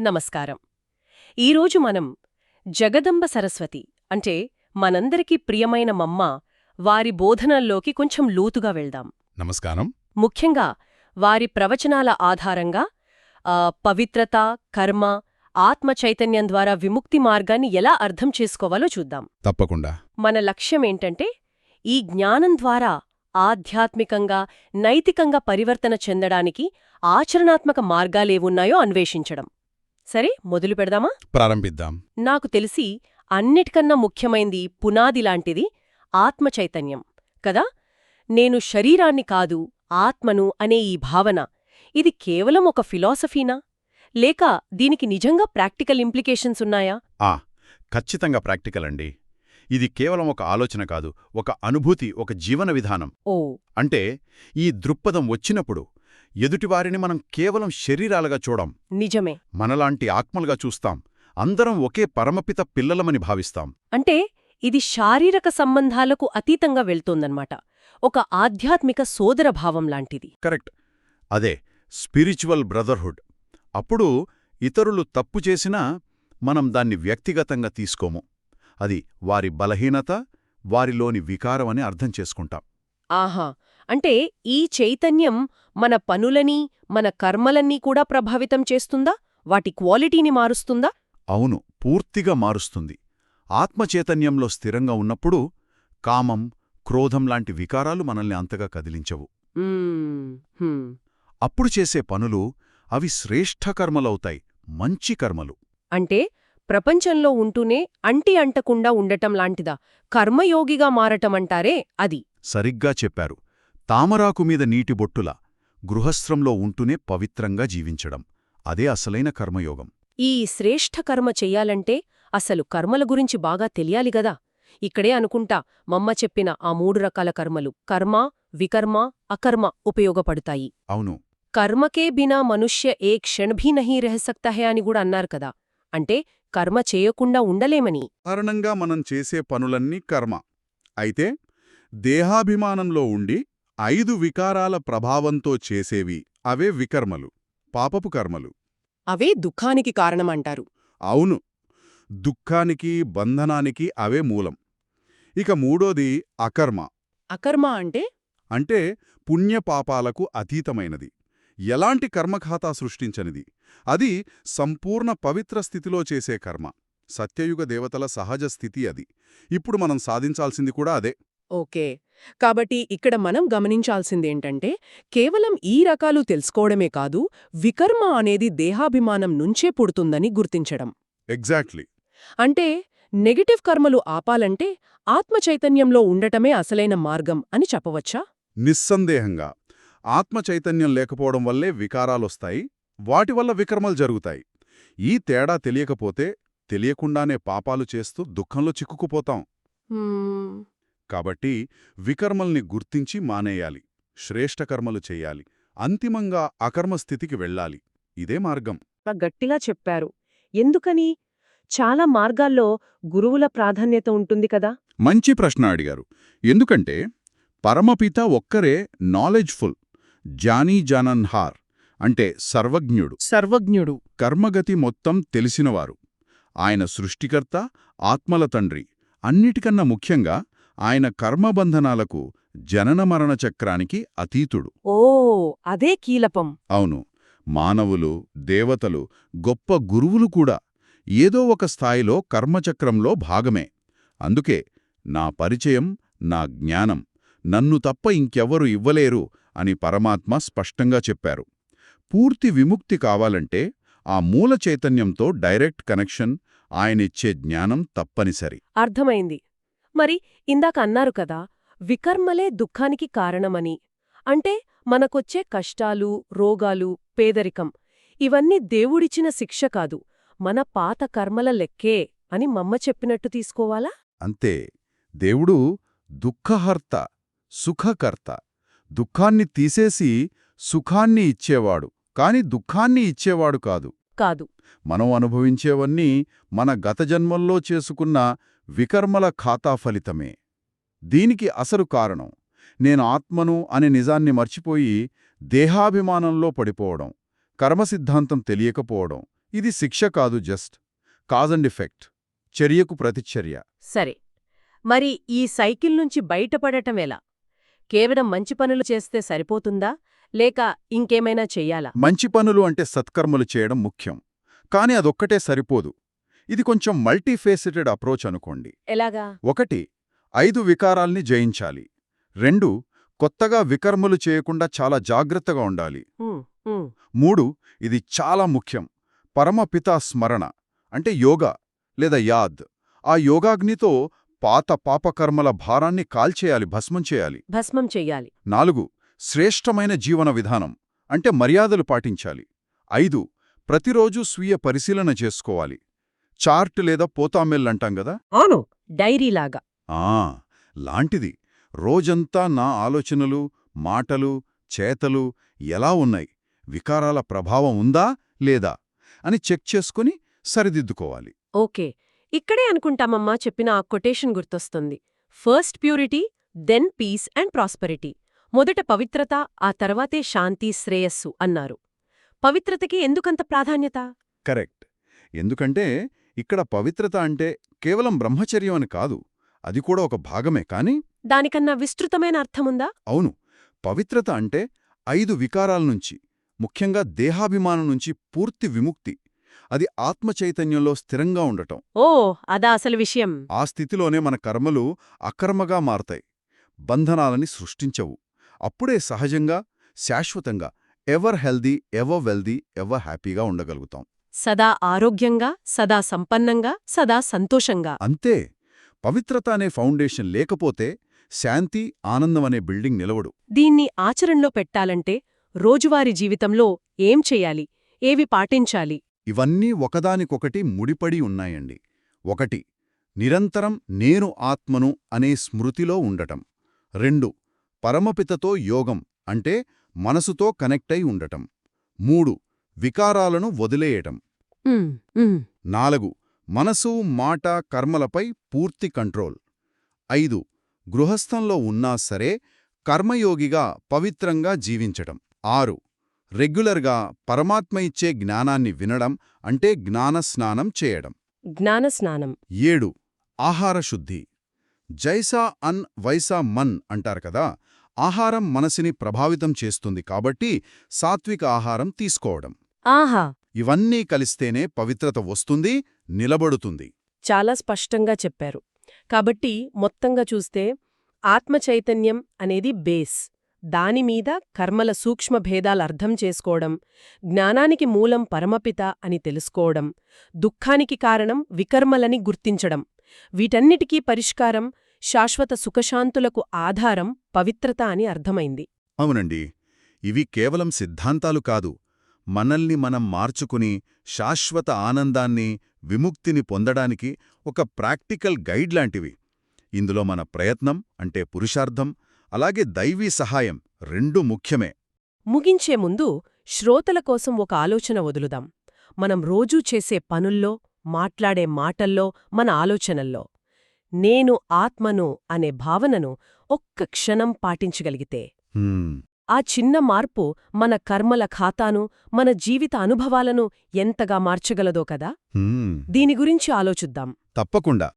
నమస్కారం. ఈరోజు మనం జగదంబ సరస్వతి అంటే మనందరికీ ప్రియమైన మమ్మ వారి బోధనల్లోకి కొంచెం లోతుగా వెళ్దాం. నమస్కారం. ముఖ్యంగా వారి ప్రవచనాల ఆధారంగా పవిత్రత కర్మ ఆత్మ చైతన్యం ద్వారా విముక్తి మార్గాన్ని ఎలా అర్థం చేసుకోవాలో చూద్దాం. తప్పకుండా. మన లక్ష్యమేంటంటే ఈ జ్ఞానం ద్వారా ఆధ్యాత్మికంగా నైతికంగా పరివర్తన చెందడానికి ఆచరణాత్మక మార్గాలేవున్నాయో అన్వేషించడం. సరే మొదలు పెడదామా? ప్రారంభిద్దాం. నాకు తెలిసి అన్నిటికన్నా ముఖ్యమైంది పునాది లాంటిది ఆత్మ చైతన్యం కదా? నేను శరీరాన్ని కాదు ఆత్మను అనే ఈ భావన. ఇది కేవలం ఒక ఫిలాసఫీనా? లేక దీనికి నిజంగా ప్రాక్టికల్ ఇంప్లికేషన్స్ ఉన్నాయా? ఆ ఖచ్చితంగా ప్రాక్టికల్ అండి. ఇది కేవలం ఒక ఆలోచన కాదు ఒక అనుభూతి ఒక జీవన విధానం. ఓ. అంటే ఈ దృక్పథం వచ్చినప్పుడు ఎదుటివారిని మనం కేవలం శరీరాలుగా చూడం. నిజమే. మనలాంటి ఆత్మలుగా చూస్తాం. అందరం ఒకే పరమపిత పిల్లలమని భావిస్తాం. అంటే ఇది శారీరక సంబంధాలకు అతీతంగా వెళ్తోందన్నమాట. ఒక ఆధ్యాత్మిక సోదరభావం లాంటిది. కరెక్ట్. అదే స్పిరిచువల్ బ్రదర్హుడ్. అప్పుడు ఇతరులు తప్పు చేసినా మనం దాన్ని వ్యక్తిగతంగా తీసుకోము. అది వారి బలహీనత వారిలోని వికారం అని అర్థం చేసుకుంటాం. ఆహా! అంటే ఈ చైతన్యం మన పనులని మన కర్మలన్నీ కూడా ప్రభావితం చేస్తుందా? వాటి క్వాలిటీని మారుస్తుందా? అవును పూర్తిగా మారుస్తుంది. ఆత్మచైతన్యంలో స్థిరంగా ఉన్నప్పుడు కామం క్రోధం లాంటి వికారాలు మనల్ని అంతగా కదిలించవు. అప్పుడు చేసే పనులు అవి శ్రేష్ఠ కర్మలవుతాయి మంచి కర్మలు. అంటే ప్రపంచంలో ఉంటూనే అంటి అంటకుండా ఉండటం లాంటిదా? కర్మయోగిగా మారటమంటారే అది. సరిగ్గా చెప్పారు. తామరాకు మీద నీటి బొట్టుల గృహస్థంలో ఉంటూనే పవిత్రంగా జీవించడం. అదే అసలైన కర్మయోగం. ఈ శ్రేష్ఠ కర్మ చెయ్యాలంటే అసలు కర్మల గురించి బాగా తెలియాలి గదా. ఇక్కడే అనుకుంటా మమ్మ చెప్పిన ఆ మూడు రకాల కర్మలు కర్మ వికర్మ అకర్మ ఉపయోగపడతాయి. అవును. కర్మకే బినా మనుష్య ఏ క్షణ్ భీ నహీ రహ సక్తా హై అని కూడా అన్నారు కదా. అంటే కర్మ చేయకుండా ఉండలేమని. కారణంగా మనం చేసే పనులన్నీ కర్మ. అయితే దేహాభిమానంలో ఉండి ఐదు వికారాల ప్రభావంతో చేసేవి అవే వికర్మలు పాపపు కర్మలు. అవే దుఃఖానికి కారణమంటారు. అవును దుఃఖానికి బంధనానికి అవే మూలం. ఇక మూడోది అకర్మ. అకర్మ అంటే? అంటే పుణ్యపాపాలకు అతీతమైనది. ఎలాంటి కర్మఖాతా సృష్టించనిది? అది సంపూర్ణ పవిత్ర స్థితిలో చేసే కర్మ. సత్యయుగ దేవతల సహజ స్థితి అది. ఇప్పుడు మనం సాధించాల్సింది కూడా అదే. ఓకే. కాబట్టి ఇక్కడ మనం గమనించాల్సిందేంటంటే కేవలం ఈ రకాలు తెలుసుకోవడమే కాదు వికర్మ అనేది దేహాభిమానం నుంచే పుడుతుందని గుర్తించడం. ఎగ్జాక్ట్లీ. అంటే నెగటివ్ కర్మలు ఆపాలంటే ఆత్మచైతన్యంలో ఉండటమే అసలైన మార్గం అని చెప్పవచ్చా? నిస్సందేహంగా. ఆత్మ చైతన్యం లేకపోవడం వల్లే వికారాలొస్తాయి వాటి వల్ల వికర్మలు జరుగుతాయి. ఈ తేడా తెలియకపోతే తెలియకుండానే పాపాలు చేస్తూ దుఃఖంలో చిక్కుకుపోతాం. కాబట్టి వికర్మల్ని గుర్తించి మానేయాలి శ్రేష్ఠ కర్మలు చెయ్యాలి అంతిమంగా అకర్మ స్థితికి వెళ్ళాలి. ఇదే మార్గం. గట్టిగా చెప్పారు. ఎందుకని? చాలా మార్గాల్లో గురువుల ప్రాధాన్యత ఉంటుంది కదా? మంచి ప్రశ్న అడిగారు. ఎందుకంటే పరమపిత ఒక్కరే నాలెడ్జ్ఫుల్ జానీ జానన్హార్ అంటే సర్వజ్ఞుడు. సర్వజ్ఞుడు. కర్మగతి మొత్తం తెలిసినవారు. ఆయన సృష్టికర్త ఆత్మల తండ్రి. అన్నిటికన్నా ముఖ్యంగా ఆయన కర్మబంధనాలకు జననమరణ చక్రానికి అతీతుడు. ఓ అదే కీలపం. అవును మానవులు దేవతలు గొప్ప గురువులు కూడా ఏదో ఒక స్థాయిలో కర్మచక్రంలో భాగమే. అందుకే నా పరిచయం నా జ్ఞానం నన్ను తప్ప ఇంకెవ్వరు ఇవ్వలేరు అని పరమాత్మ స్పష్టంగా చెప్పారు. పూర్తి విముక్తి కావాలంటే ఆ మూల చైతన్యంతో డైరెక్ట్ కనెక్షన్ ఆయనిచ్చే జ్ఞానం తప్పనిసరి. అర్థమైంది. మరి ఇందాక అన్నారు కదా వికర్మలే దుఃఖానికి కారణమని. అంటే మనకొచ్చే కష్టాలు రోగాలు పేదరికం ఇవన్నీ దేవుడిచ్చిన శిక్ష కాదు మన పాత కర్మల లెక్కే అని మమ్మ చెప్పినట్టు తీసుకోవాలా? అంతే దేవుడు దుఃఖహర్త సుఖకర్త. దుఃఖాన్ని తీసేసి సుఖాన్ని ఇచ్చేవాడు కాని దుఃఖాన్ని ఇచ్చేవాడు కాదు. కాదు. మనం అనుభవించేవన్నీ మన గత జన్మల్లో చేసుకున్న వికర్మల ఖాతా ఫలితమే. దీనికి అసలు కారణం నేను ఆత్మను అనే నిజాన్ని మర్చిపోయి దేహాభిమానంలో పడిపోవడం కర్మసిద్ధాంతం తెలియకపోవడం ఇది శిక్ష కాదు జస్ట్ కాజ్ అండ్ ఎఫెక్ట్ చర్యకు ప్రతిచర్య. సరే మరి ఈ సైకిల్ నుంచి బయటపడటం ఎలా? కేవలం మంచి పనులు చేస్తే సరిపోతుందా లేక ఇంకేమైనా చెయ్యాలా? మంచి పనులు అంటే సత్కర్మలు చేయడం ముఖ్యం కాని అదొక్కటే సరిపోదు. ఇది కొంచెం మల్టీఫేసెటెడ్ అప్రోచ్ అనుకోండి. ఎలాగా? ఒకటి ఐదు వికారాల్ని జయించాలి. రెండు కొత్తగా వికర్మలు చేయకుండా చాలా జాగ్రత్తగా ఉండాలి. మూడు ఇది చాలా ముఖ్యం. పరమపితా స్మరణ అంటే యోగా లేదా యాద్. ఆ యోగాగ్నితో పాత పాపకర్మల భారాన్ని కాల్చేయాలి భస్మం చేయాలి. భస్మం చెయ్యాలి. నాలుగు శ్రేష్టమైన జీవన విధానం అంటే మర్యాదలు పాటించాలి. ఐదు ప్రతిరోజూ స్వీయ పరిశీలన చేసుకోవాలి. చార్ట్ లేదా పోతామెల్లంటాం గదా? అవును డైరీలాగా. ఆ లాంటిది. రోజంతా నా ఆలోచనలు మాటలు చేతలు ఎలా ఉన్నాయి? వికారాల ప్రభావం ఉందా లేదా? అని చెక్ చేసుకుని సరిదిద్దుకోవాలి. ఓకే. ఇక్కడే అనుకుంటామమ్మా చెప్పిన ఆ కొటేషన్ గుర్తొస్తుంది. First purity then peace and prosperity. మొదట పవిత్రత ఆ తర్వాతే శాంతి శ్రేయస్సు అన్నారు. పవిత్రతకి ఎందుకంత ప్రాధాన్యత? కరెక్ట్. ఎందుకంటే ఇక్కడ పవిత్రత అంటే కేవలం బ్రహ్మచర్యం అని కాదు అది కూడా ఒక భాగమే కాని దానికన్నా విస్తృతమైన అర్థముందా? అవును. పవిత్రత అంటే ఐదు వికారాల నుంచి ముఖ్యంగా దేహాభిమానం నుంచి పూర్తి విముక్తి. అది ఆత్మచైతన్యంలో స్థిరంగా ఉండటం. ఓ అదా అసలు విషయం. ఆ స్థితిలోనే మన కర్మలు అకర్మగా మారతాయి. బంధనాలని సృష్టించవు. అప్పుడే సహజంగా శాశ్వతంగా ever healthy ever wealthy ever హ్యాపీగా ఉండగలుగుతాం. సదా ఆరోగ్యంగా సదా సంపన్నంగా సదా సంతోషంగా. అంతే. పవిత్రత అనే ఫౌండేషన్ లేకపోతే శాంతి ఆనందం అనే బిల్డింగ్ నిలవడు. దీన్ని ఆచరణలో పెట్టాలంటే రోజువారీ జీవితంలో ఏం చెయ్యాలి ఏవి పాటించాలి? ఇవన్నీ ఒకదానికొకటి ముడిపడి ఉన్నాయండి. ఒకటి నిరంతరం నేను ఆత్మను అనే స్మృతిలో ఉండటం. రెండు పరమపితతో యోగం అంటే మనసుతో కనెక్ట్ ఉండటం. మూడు వికారాలను వదిలేయటం. నాలుగు మనసు మాట కర్మలపై పూర్తి కంట్రోల్. ఐదు గృహస్థంలో ఉన్నా సరే కర్మయోగిగా పవిత్రంగా జీవించటం. ఆరు రెగ్యులర్గా పరమాత్మ ఇచ్చే జ్ఞానాన్ని వినడం అంటే జ్ఞానస్నానం చేయడం. జ్ఞానస్నానం ఏడు ఆహారశుద్ధి జైసా అన్ వైసా మన్ అంటారు కదా ఆహారం మనసిని ప్రభావితం చేస్తుంది కాబట్టి సాత్విక ఆహారం తీసుకోవడం. ఆహా! ఇవన్నీ కలిస్తేనే పవిత్రత వస్తుంది నిలబడుతుంది. చాలా స్పష్టంగా చెప్పారు. కాబట్టి మొత్తంగా చూస్తే ఆత్మచైతన్యం అనేది బేస్. దానిమీద కర్మల సూక్ష్మ భేదాలు అర్థం చేసుకోవడం జ్ఞానానికి మూలం పరమపిత అని తెలుసుకోవడం దుఃఖానికి కారణం వికర్మలని గుర్తించడం. వీటన్నిటికీ పరిష్కారం శాశ్వత సుఖశాంతులకు ఆధారం పవిత్రత అని అర్థమైంది. అవునండి. ఇవి కేవలం సిద్ధాంతాలు కాదు. మనల్ని మనం మార్చుకుని శాశ్వత ఆనందాన్ని విముక్తిని పొందడానికి ఒక ప్రాక్టికల్ గైడ్ లాంటివి. ఇందులో మన ప్రయత్నం అంటే పురుషార్థం అలాగే దైవీ సహాయం రెండూ ముఖ్యమే. ముగించే ముందు శ్రోతల కోసం ఒక ఆలోచన వదులుదాం. మనం రోజూ చేసే పనుల్లో మాట్లాడే మాటల్లో మన ఆలోచనల్లో. నేను ఆత్మను అనే భావనను ఒక్క క్షణం పాటించగలిగితే. ఆ చిన్న మార్పు మన కర్మల ఖాతాను మన జీవిత అనుభవాలను ఎంతగా మార్చగలదో కదా? దీని గురించి ఆలోచిద్దాం. తప్పకుండా.